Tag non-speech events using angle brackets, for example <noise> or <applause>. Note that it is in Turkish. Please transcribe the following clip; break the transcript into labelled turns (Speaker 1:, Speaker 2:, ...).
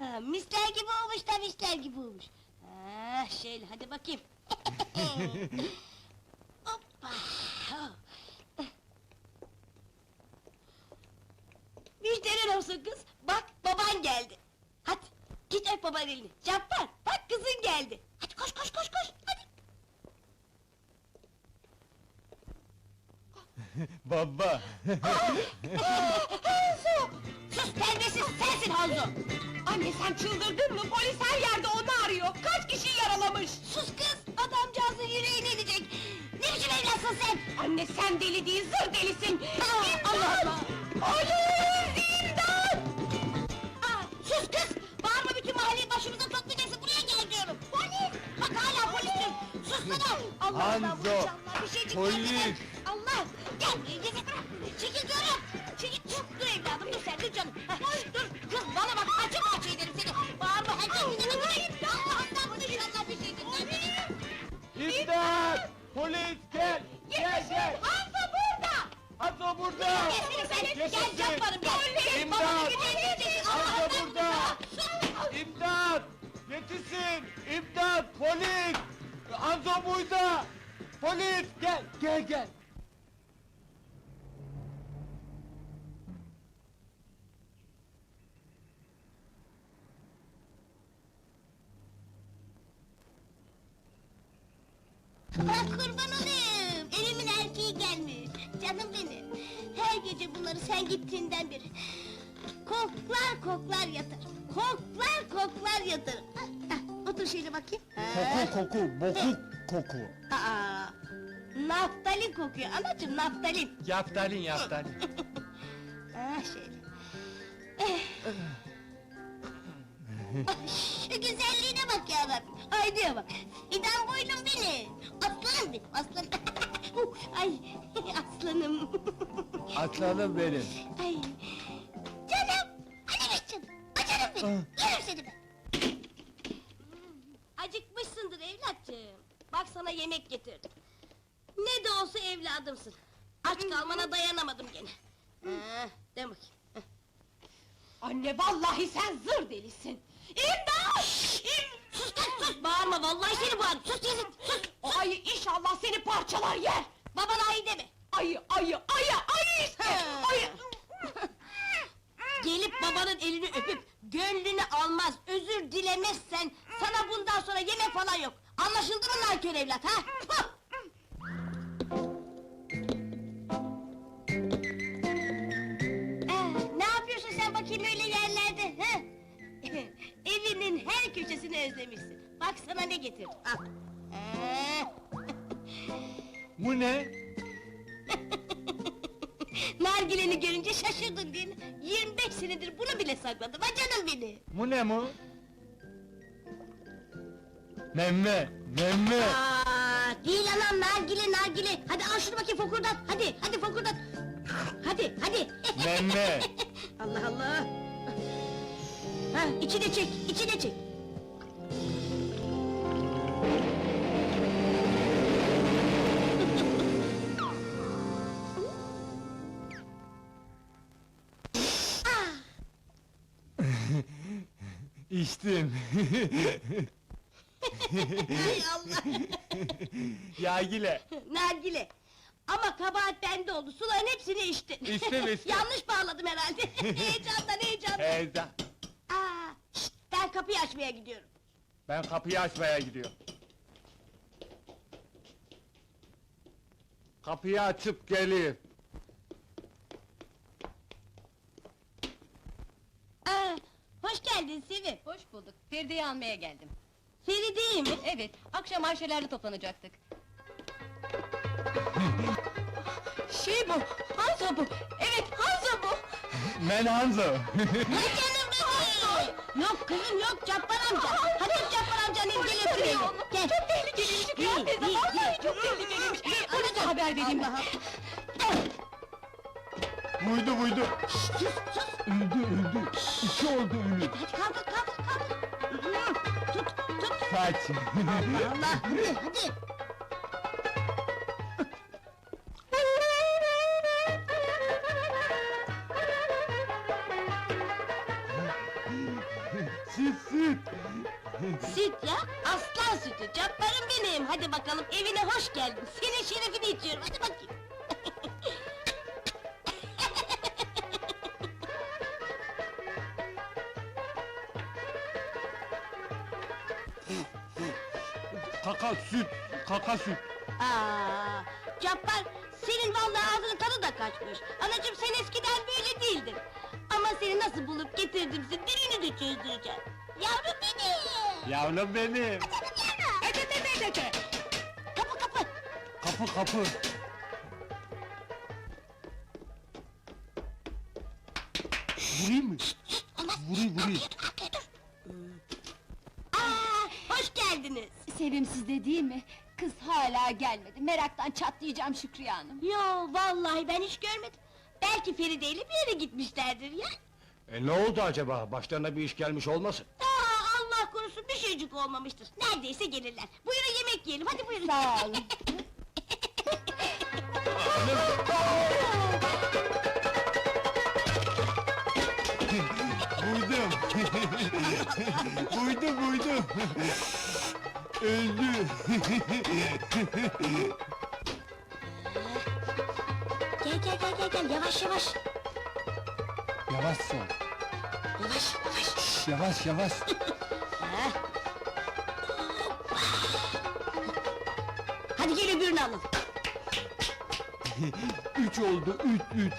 Speaker 1: Ha, misler gibi olmuş da misler gibi olmuş. Ha, şöyle hadi bakayım. <laughs> Hoppa. Müşterin olsun kız. Bak baban geldi. Hadi git öp babanın elini. Cappar bak kızın geldi. Hadi koş koş koş koş. Hadi. <laughs>
Speaker 2: Baba! <laughs>
Speaker 1: Hanzo! Sus terbiyesiz sensin Hanzo!
Speaker 3: Anne sen çıldırdın mı? Polis her yerde onu arıyor. Kaç kişi yaralamış?
Speaker 1: Sus kız! Adamcağızın yüreğine edecek! Ne biçim evlatsın sen?
Speaker 3: Anne sen deli değil, zır delisin.
Speaker 1: Aa, Allah Allah!
Speaker 3: Polis! İmdat!
Speaker 1: Aa, sus kız! Bağırma bütün mahalleyi başımıza toplayacaksın, buraya gel diyorum! Polis! Bak hala polis diyorum! Sus sana! Allah Allah,
Speaker 2: Hanzo,
Speaker 1: inşallah bir şeycik
Speaker 2: polis!
Speaker 1: Allah! Gel, gel, bırak! Çekil diyorum! Çekil, dur, dur evladım, dur sen, dur canım! Ha, dur, kız bana bak, açık
Speaker 2: Polis!
Speaker 3: Hanzo burada!
Speaker 2: Polis gel! Gel gel!
Speaker 1: Ben kurban olayım. Evimin erkeği gelmiş. Canım benim. Her gece bunları sen gittiğinden beri. Koklar koklar yatarım. Koklar koklar yatarım. Ah, ah, Otur şöyle bakayım.
Speaker 2: Koku koku, bokuk koku.
Speaker 1: Aa, naftalin kokuyor anacığım naftalin.
Speaker 2: Yaftalin yaftalin. <laughs>
Speaker 1: Ah şöyle. Eh. Ah, Şu güzelliğine bak ya Rabbim. Haydiye bak. Fidan boynum benim. Aslanım benim aslanım. <laughs> Uh, Ay <laughs> aslanım.
Speaker 2: Aslanım benim.
Speaker 1: Ay. Canım. Hadi be canım. Ay canım benim. Yerim seni ben. Acıkmışsındır evlatçığım. Bak sana yemek getirdim. Ne de olsa evladımsın. Aç kalmana dayanamadım gene. Ha, de bakayım.
Speaker 3: Anne vallahi sen zır delisin. İmdat! İm...
Speaker 1: Sus kız sus! Bağırma vallahi seni bağırırım. Sus teyze sus!
Speaker 3: O ayı inşallah seni parçalar yer.
Speaker 1: Babana ayı deme!
Speaker 3: Ayı, ayı, ayı, ayı işte!
Speaker 1: Ha.
Speaker 3: Ayı!
Speaker 1: Gelip babanın elini öpüp gönlünü almaz, özür dilemezsen sana bundan sonra yemek falan yok. Anlaşıldı mı nankör evlat ha? Ee, ne yapıyorsun sen bakayım öyle yerlerde? Ha? <laughs> Evinin her köşesini özlemişsin. Bak sana ne getirdim. Al. Ee, <laughs>
Speaker 2: Bu ne? <laughs>
Speaker 1: nargileni görünce şaşırdın değil mi? 25 senedir bunu bile sakladım. Ha canım beni.
Speaker 2: Bu ne mu? Memme, memme.
Speaker 1: Aa, değil anam nargile nargile. Hadi al şunu bakayım fokurdat. Hadi hadi fokurdat. Hadi hadi.
Speaker 2: Memme. <laughs>
Speaker 1: Allah Allah. Ha içine çek içine çek. Ah, <laughs>
Speaker 2: İçtim. <laughs>
Speaker 1: Hay Allah. <laughs>
Speaker 2: Yagile.
Speaker 1: nargile. Ama kabahat bende oldu. Suların hepsini içtin.
Speaker 2: İçtim, <laughs> içtim.
Speaker 1: Yanlış bağladım herhalde. <laughs> heyecandan heyecandan.
Speaker 2: Teyze.
Speaker 1: Aa, şşt, ben kapıyı açmaya gidiyorum.
Speaker 2: Ben kapıyı açmaya gidiyorum. Kapıyı açıp geleyim.
Speaker 1: Aa, hoş geldin Sevim.
Speaker 4: Hoş bulduk. Feride'yi almaya geldim.
Speaker 1: Feride'yi mi?
Speaker 4: Evet, akşam Ayşelerle toplanacaktık.
Speaker 3: Şey bu, Hanzo bu. Evet, Hanzo bu.
Speaker 2: Ben Hanzo.
Speaker 1: Hay canım benim! Yok kızım yok Cabbar amca! Hadi Cabbar amcanın seni!
Speaker 3: onu.
Speaker 1: Gel!
Speaker 3: Çok tehlikeliymiş Şükran teyze, vallahi çok tehlikeliymiş.
Speaker 1: Ana
Speaker 3: Polise haber vereyim.
Speaker 1: Allah
Speaker 2: buydu buydu.
Speaker 1: Sus sus!
Speaker 2: Öldü öldü. İki oldu ölü.
Speaker 1: Hadi kaldır kaldır kaldır! Tut tut!
Speaker 2: Kaç.
Speaker 1: Allah Allah! Hadi hadi!
Speaker 2: Süt süt.
Speaker 1: Süt ya, aslan sütü, cabbarım benim! Hadi bakalım, evine hoş geldin, senin şerefini içiyorum, hadi bakayım!
Speaker 2: Süt. Kaka süt.
Speaker 1: Aa, Cabbar, senin vallahi ağzının tadı da kaçmış! Anacığım sen eskiden böyle değildin! Ama seni nasıl bulup getirdimse dilini de çözdüreceğim! Yavrum benim!
Speaker 2: Yavrum benim.
Speaker 3: De de de.
Speaker 1: Kapı kapı!
Speaker 2: Kapı kapı. Vurayım mı? Vurayım vurayım.
Speaker 1: Aa, hoş geldiniz!
Speaker 4: Sevimsiz değil mi? Kız hala gelmedi. Meraktan çatlayacağım Şükriye Hanım.
Speaker 1: Yo, vallahi ben hiç görmedim! Belki Feride ile bir yere gitmişlerdir ya!
Speaker 2: E ne oldu acaba? Başlarına bir iş gelmiş olmasın?
Speaker 1: Aa, Allah korusun bir şeycik olmamıştır. Neredeyse gelirler. Buyurun yemek yiyelim, hadi buyurun.
Speaker 4: Sağ olun. <laughs>
Speaker 2: Buydum. <laughs> buydum buydum. Öldü.
Speaker 1: Gel gel gel gel gel, yavaş yavaş.
Speaker 2: Yavaş sol.
Speaker 1: Yavaş yavaş.
Speaker 2: Yavaş yavaş.
Speaker 1: Ha. Hadi gel öbürünü alın. <laughs>
Speaker 2: Üç oldu. Üç üç.